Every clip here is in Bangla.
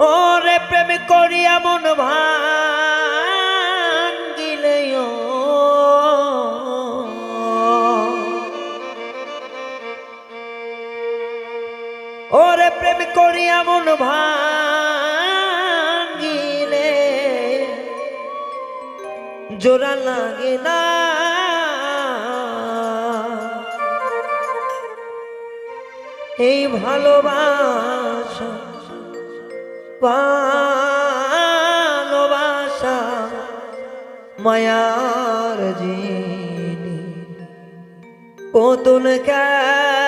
ওরে প্রেম করিয়া মন ভাঙ্গিলে ওরে প্রেম করিয়া মন ভাঙ্গিলে জোড়া লাগে না। এই ভালোবাসা ভালোবাসা মায়ার জিনি। পুতুল খেলানা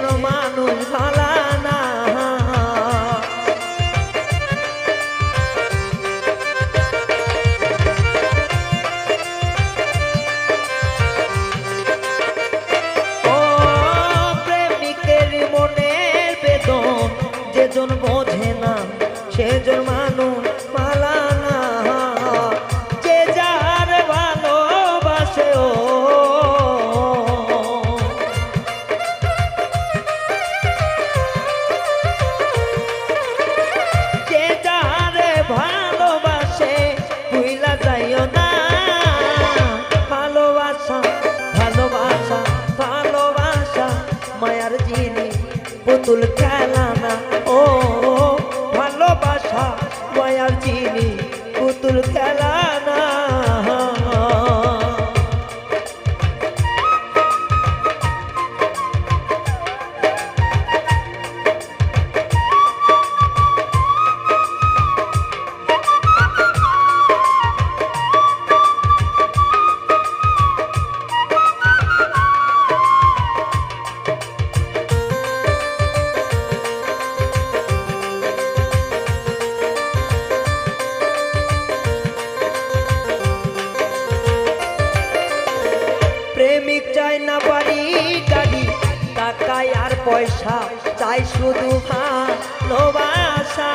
সেজন মানুষ ভালা যেজন বোঝে না সেজন মানুষ পুতুল খেলা। টাকায় আর পয়সা চাই শুধু ভালোবাসা।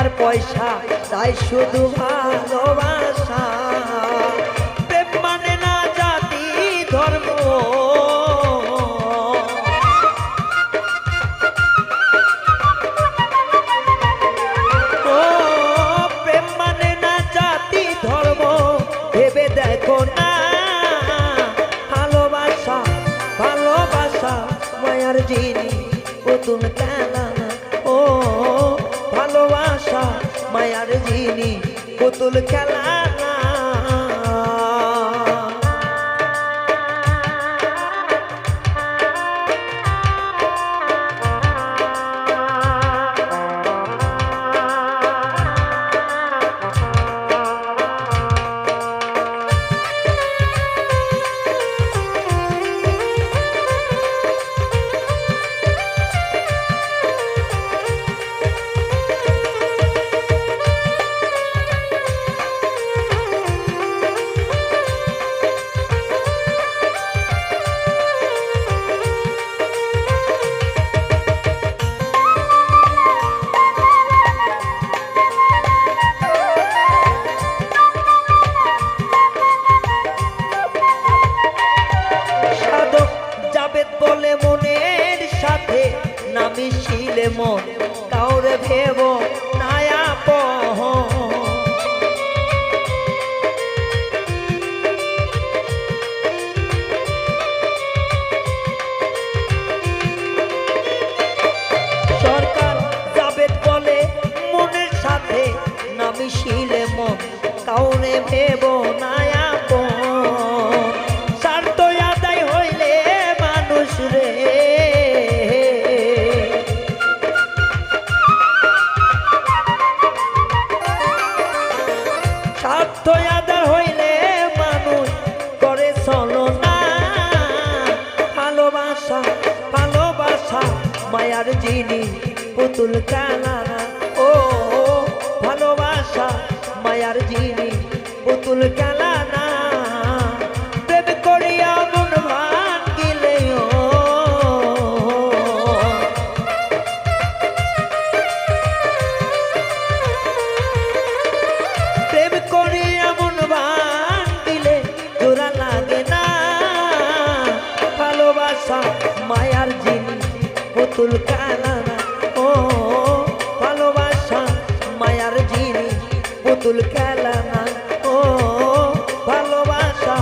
আর পয়সা চাই শুধু ভালোবাসা। প্রেম মানে না জাতি, ধর্ম। জিনি পুতুল খেলা ও ভালোবাসা মায়ার জিনি পুতুল খেলা কাউরে ভেব নায়া স্বার্থ আদায় হইলে মানুষ রে। স্বার্থ আদায় হইলে মানুষ করে চলো না। ভালোবাসা ভালোবাসা, মায়ার জিনি পুতুল কালানা মায়ার জিনি, পুতুল কালানা প্রেম করিয়া মন ভাঙিলে প্রেম করে এমন বান দিলে জোড়া লাগে না। ভালোবাসা মায়ার জিনিস পুতুল কালানা পুতুল খেলানা ও ভালোবাসা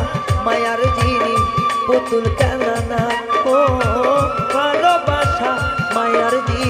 মায়ার জিনিস পুতুল খেলা না ও ভালোবাসা মায়ার জিনিস